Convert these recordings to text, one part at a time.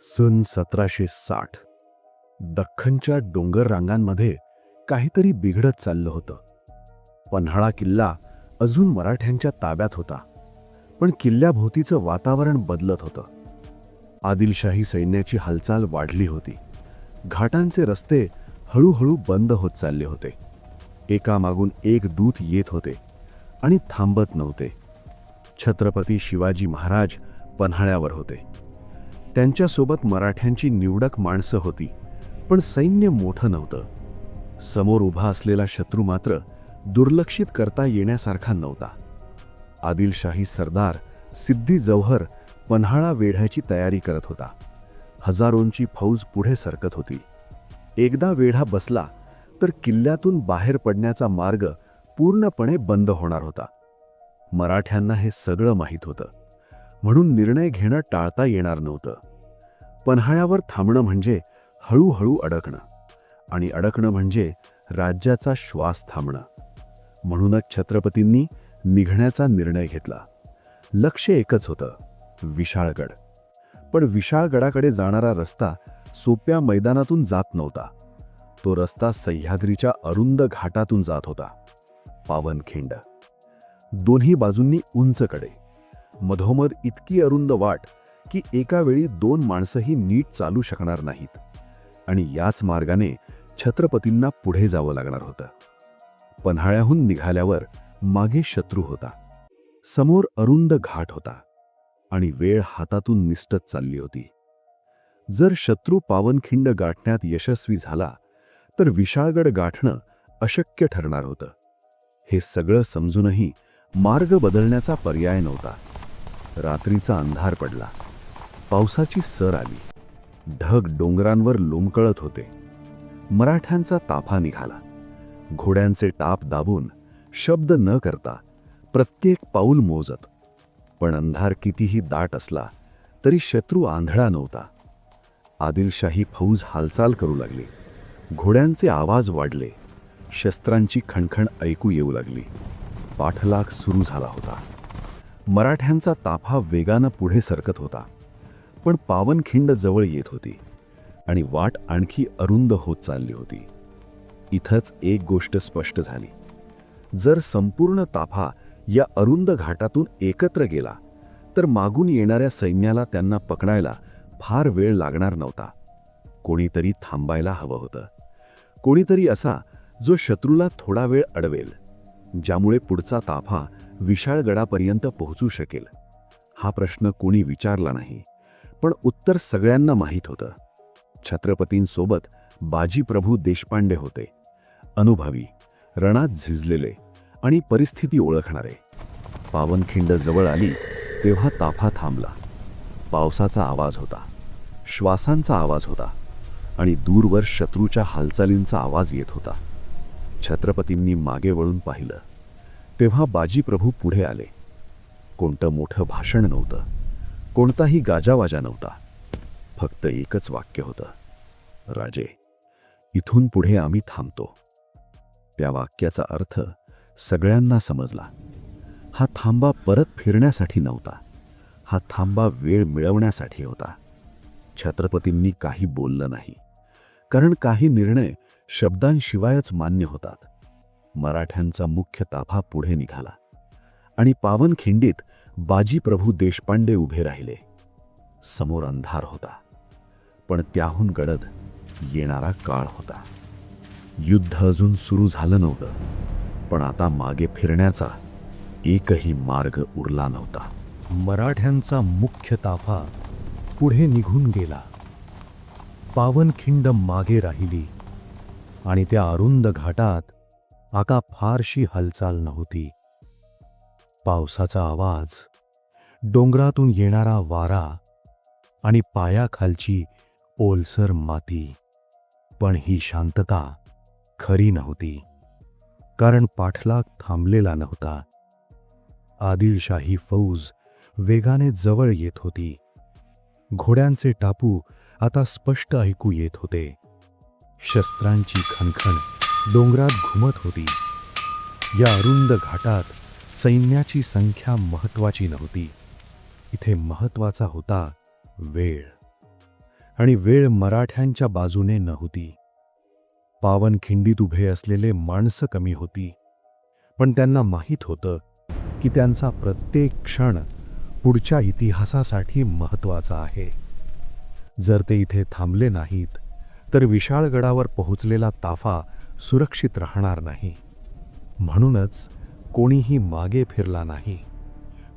सन सतराशे साठ. दख्खनच्या डोंगर रांगांमध्ये काहीतरी बिघडत चाललं होतं. पन्हाळा किल्ला अजून मराठ्यांच्या ताब्यात होता पण किल्ल्याभोवतीचं वातावरण बदलत होतं. आदिलशाही सैन्याची हालचाल वाढली होती. घाटांचे रस्ते हळूहळू बंद होत चालले होते. एकामागून एक दूत येत होते आणि थांबत नव्हते. छत्रपती शिवाजी महाराज पन्हाळ्यावर होते. त्यांच्यासोबत मराठ्यांची निवडक माणसं होती पण सैन्य मोठं नव्हतं. समोर उभा असलेला शत्रू मात्र दुर्लक्षित करता येण्यासारखा नव्हता. आदिलशाही सरदार सिद्धी जौहर पन्हाळा वेढ्याची तयारी करत होता. हजारोंची फौज पुढे सरकत होती. एकदा वेढा बसला तर किल्ल्यातून बाहेर पडण्याचा मार्ग पूर्णपणे बंद होणार होता. मराठ्यांना हे सगळं माहीत होतं. म्हणून निर्णय घेणं टाळता येणार नव्हतं. पन्हाळ्यावर थांबणं म्हणजे हळूहळू अडकणं आणि अडकणं म्हणजे राज्याचा श्वास थांबणं. म्हणूनच छत्रपतींनी निघण्याचा निर्णय घेतला. लक्ष एकच होतं विशाळगड. पण विशाळगडाकडे जाणारा रस्ता सोप्या मैदानातून जात नव्हता. तो रस्ता सह्याद्रीच्या अरुंद घाटातून जात होता पावनखिंड. दोन्ही बाजूंनी उंचकडे. मधोमध इतकी अरुंद वाट की एका वेळी दोन माणसंही नीट चालू शकणार नाहीत. आणि याच मार्गाने छत्रपतींना पुढे जावं लागणार होतं. पन्हाळ्याहून निघाल्यावर मागे शत्रू होता. समोर अरुंद घाट होता आणि वेळ हातातून निसटत चालली होती. जर शत्रू पावनखिंड गाठण्यात यशस्वी झाला तर विशाळगड गाठणं अशक्य ठरणार होतं. हे सगळं समजूनही मार्ग बदलण्याचा पर्याय नव्हता. रात्रीचा अंधार पडला. पावसाची सर आली. ढग डोंगरांवर लोंबकळत होते. मराठ्यांचा ताफा निघाला. घोड्यांचे टाप दाबून शब्द न करता प्रत्येक पाऊल मोजत. पण अंधार कितीही दाट असला तरी शत्रू आंधळा नव्हता. आदिलशाही फौज हालचाल करू लागली. घोड्यांचे आवाज वाढले. शस्त्रांची खणखण ऐकू येऊ लागली. पाठलाग सुरू झाला होता. मराठ्यांचा ताफा वेगानं पुढे सरकत होता. पण पावनखिंड जवळ येत होती आणि वाट आणखी अरुंद होत चालली होती. इथंच एक गोष्ट स्पष्ट झाली. जर संपूर्ण ताफा या अरुंद घाटातून एकत्र गेला तर मागून येणाऱ्या सैन्याला त्यांना पकडायला फार वेळ लागणार नव्हता. कोणीतरी थांबायला हवं होतं. कोणीतरी असा जो शत्रूला थोडा वेळ अडवेल ज्यामुळे पुढचा ताफा विशाळगडापर्यंत पोहोचू शकेल. हा प्रश्न कोणी विचारला नाही पण उत्तर सगळ्यांना माहीत होतं. छत्रपतींसोबत बाजीप्रभू देशपांडे होते. अनुभवी रणात झिजलेले आणि परिस्थिती ओळखणारे. पावनखिंड जवळ आली तेव्हा ताफा थांबला. पावसाचा आवाज होता श्वासांचा आवाज होता आणि दूरवर शत्रूच्या हालचालींचा आवाज येत होता. छत्रपतींनी मागे वळून पाहिलं तेव्हा बाजीप्रभू पुढे आले. कोणतं मोठं भाषण नव्हतं. कोणताही गाजावाजा नव्हता. फक्त एकच वाक्य होतं. राजे इथून पुढे आम्ही थांबतो. त्या वाक्याचा अर्थ सगळ्यांना समजला. हा थांबा परत फिरण्यासाठी नव्हता. हा थांबा वेळ मिळवण्यासाठी होता. छत्रपतींनी काही बोललं नाही. कारण काही निर्णय शब्दांशिवायच मान्य होतात. मराठ्यांचा मुख्य ताफा पुढे निघाला आणि पावनखिंडीत बाजीप्रभू देशपांडे उभे राहिले. समोर अंधार होता पण त्याहून गडद येणारा काळ होता. युद्ध अजून सुरू झालं नव्हतं पण आता मागे फिरण्याचा एकही मार्ग उरला नव्हता. मराठ्यांचा मुख्य ताफा पुढे निघून गेला. पावनखिंड मागे राहिली आणि त्या अरुंद घाटात आका फारशी हालचाल नव्हती. पावसाचा आवाज डोंगरातून येणारा वारा आणि पायाखालची ओलसर माती. पण ही शांतता खरी नव्हती कारण पाठलाग थांबलेला नव्हता. आदिलशाही फौज वेगाने जवळ येत होती. घोड्यांचे टापू आता स्पष्ट ऐकू येत होते. शस्त्रांची खणखण डोंगरात घुमत होती. या अरुंद घाटात सैन्याची संख्या महत्वाची नव्हती. इथे महत्त्वाचा होता वेळ. आणि वेळ मराठ्यांच्या बाजूने नव्हती. पावनखिंडीत उभे असलेले माणसं कमी होती. पण त्यांना माहीत होतं की त्यांचा प्रत्येक क्षण पुढच्या इतिहासासाठी महत्त्वाचा आहे. जर ते इथे थांबले नाहीत तर विशाळगडावर पोहोचलेला ताफा सुरक्षित राहणार नाही. म्हणूनच कोणीही मागे फिरला नाही.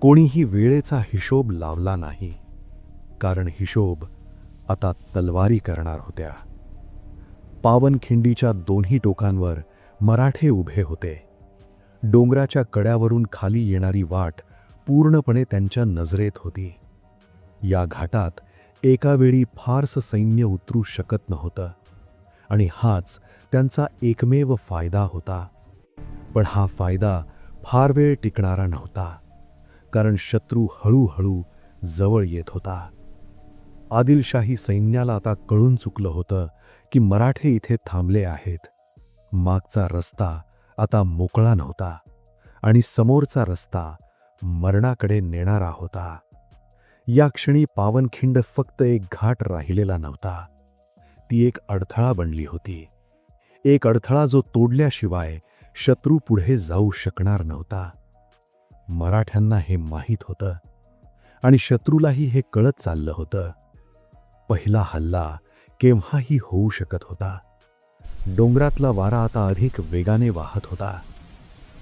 कोणीही वेळेचा हिशोब लावला नाही. कारण हिशोब आता तलवारी करणार होत्या. पावनखिंडीच्या दोन्ही टोकांवर मराठे उभे होते. डोंगराच्या कड्यावरून खाली येणारी वाट पूर्णपणे त्यांच्या नजरेत होती. या घाटात एकावेळी फारसं सैन्य उतरू शकत नव्हतं. आणि हाच त्यांचा एकमेव फायदा होता. पण हा फायदा फार वेळ टिकणारा नव्हता कारण शत्रू हळूहळू जवळ येत होता. आदिलशाही सैन्याला आता कळून चुकलं होतं की मराठे इथे थांबले आहेत. मागचा रस्ता आता मोकळा नव्हता आणि समोरचा रस्ता मरणाकडे नेणारा होता. या क्षणी पावनखिंड फक्त एक घाट राहिलेला नव्हता. ती एक अडथळा बनली होती. एक अडथळा जो तोडल्याशिवाय शत्रू पुढे जाऊ शकणार नव्हता. मराठ्यांना हे माहीत होतं आणि शत्रूलाही हे कळत चाललं होतं. पहिला हल्ला केव्हाही होऊ शकत होता. डोंगरातला वारा आता अधिक वेगाने वाहत होता.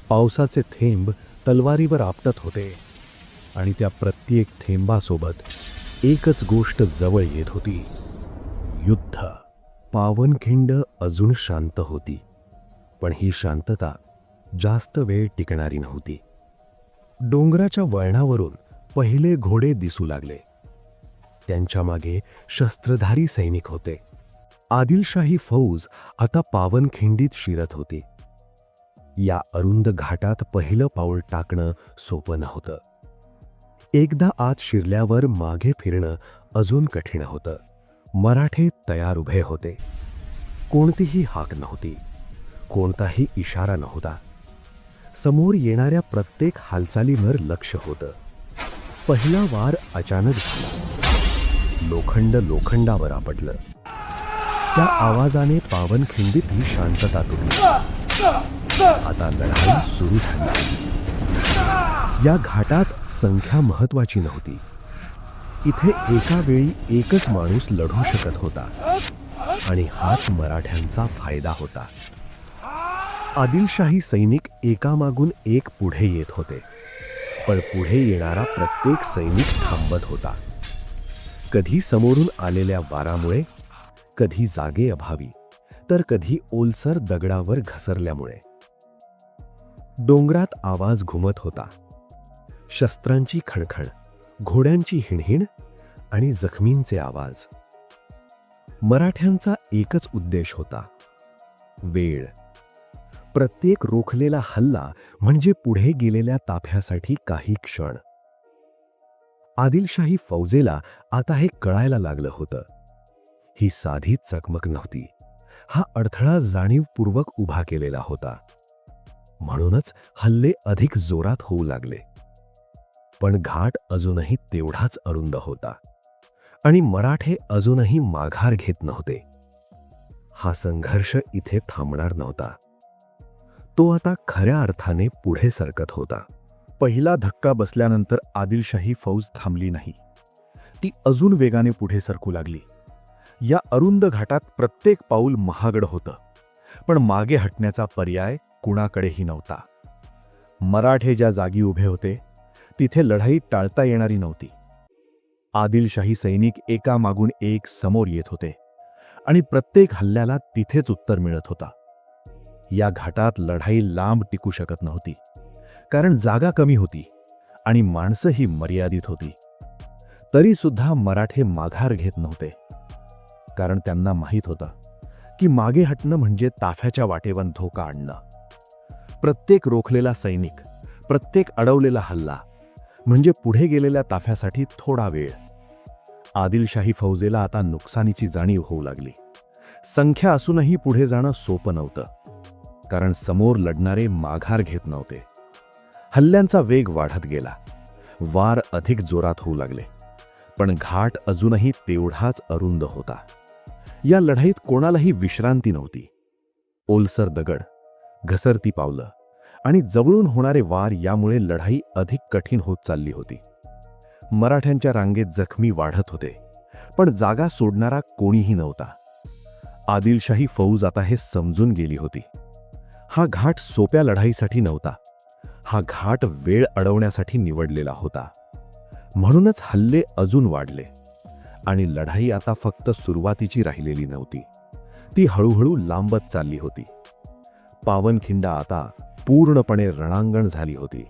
पावसाचे थेंब तलवारीवर आपटत होते आणि त्या प्रत्येक थेंबासोबत एकच गोष्ट जवळ येत होती. युद्ध. पावनखिंड अजून शांत होती. पण ही शांतता जास्त वेळ टिकणारी नव्हती. डोंगराच्या वळणावरून पहिले घोडे दिसू लागले. त्यांच्या मागे शस्त्रधारी सैनिक होते. आदिलशाही फौज आता पावनखिंडीत शिरत होती. या अरुंद घाटात पहिलं पाऊल टाकणं सोपं नव्हतं. एकदा आत शिरल्यावर मागे फिरणं अजून कठीण होतं. मराठे तयार उभे होते. कोणतीही हाक नव्हती. कोणताही इशारा नव्हता. समोर येणाऱ्या प्रत्येक हालचालीवर लक्ष होतं. पहिला वार अचानक झाला. लोखंड लोखंडावर आपटलं. त्या आवाजाने पावनखिंडीतली शांतता तुटली. आता लढाई सुरू झाली. या घाटात संख्या महत्वाची नव्हती. इथे एका वेळी एकच माणूस लढू शकत होता. आणि हाच मराठ्यांचा फायदा होता. आदिलशाही सैनिक एकामागून एक पुढे येत होते. पण पुढे येणारा प्रत्येक सैनिक थांबत होता. कधी समोरून आलेल्या वारामुळे कधी जागे अभावी तर कधी ओलसर दगडावर घसरल्यामुळे. डोंगरात आवाज घुमत होता. शस्त्रांची खणखण घोड्यांची हिणहिण आणि जखमींचे आवाज. मराठ्यांचा एकच उद्देश होता. वेळ. प्रत्येक रोखलेला हल्ला म्हणजे पुढे गेलेल्या ताफ्यासाठी काही क्षण. आदिलशाही फौजेला आता हे कळायला लागलं होतं. ही साधी चकमक नव्हती. हा अडथळा जाणीवपूर्वक उभा केलेला होता. म्हणूनच हल्ले अधिक जोरात होऊ लागले. पण घाट अजूनही तेवढाच अरुंद होता. आणि मराठे अजूनही माघार घेत नव्हते. हा संघर्ष इथे थांबणार नव्हता. तो आता खऱ्या अर्थाने पुढे सरकत होता. पहिला धक्का बसल्यानंतर आदिलशाही फौज थांबली नाही. ती अजून वेगाने पुढे सरकू लागली. या अरुंद घाटात प्रत्येक पाऊल महागड होतं. पण मागे हटण्याचा पर्याय कुणाकडेही नव्हता. मराठे ज्या जागी उभे होते तिथे लढाई टाळता येणारी नव्हती. आदिलशाही सैनिक एकामागून एक समोर येत होते आणि प्रत्येक हल्ल्याला तिथेच उत्तर मिळत होता. या घाटात लढाई लांब टिकू शकत नव्हती कारण जागा कमी होती आणि माणसंही मर्यादित होती. तरी सुद्धा मराठे माघार घेत नव्हते कारण त्यांना माहीत होतं की मागे हटणं म्हणजे ताफ्याच्या वाटेवर धोका आणणं. प्रत्येक रोखलेला सैनिक प्रत्येक अडवलेला हल्ला म्हणजे पुढे गेलेल्या ताफ्यासाठी थोडा वेळ. आदिलशाही फौजेला आता नुकसानीची जाणीव होऊ लागली. संख्या असूनही पुढे जाणं सोपं नव्हतं. कारण समोर लढणारे माघार घेत नव्हते. हल्ल्यांचा वेग वाढत गेला. वार अधिक जोरात होऊ लागले. पण घाट अजूनही तेवढाच अरुंद होता. या लढाईत कोणालाही विश्रांती नव्हती. ओलसर दगड घसरती पावलं आणि जवळून होणारे वार यामुळे लढाई अधिक कठीण होत चालली होती. मराठ्यांच्या रांगेत जखमी वाढत होते पण जागा सोडणारा कोणीही नव्हता. आदिलशाही फौज आता हे समजून गेली होती. हा घाट सोप्या लढाईसाठी नव्हता. हा घाट वेळ अडवण्यासाठी निवडलेला होता. म्हणूनच हल्ले अजून वाढले आणि लढाई आता फक्त सुरुवातीची राहिलेली नव्हती. ती हळूहळू लांबत चालली होती. पावनखिंडा आता पूर्णपणे रणांगण झाली होती.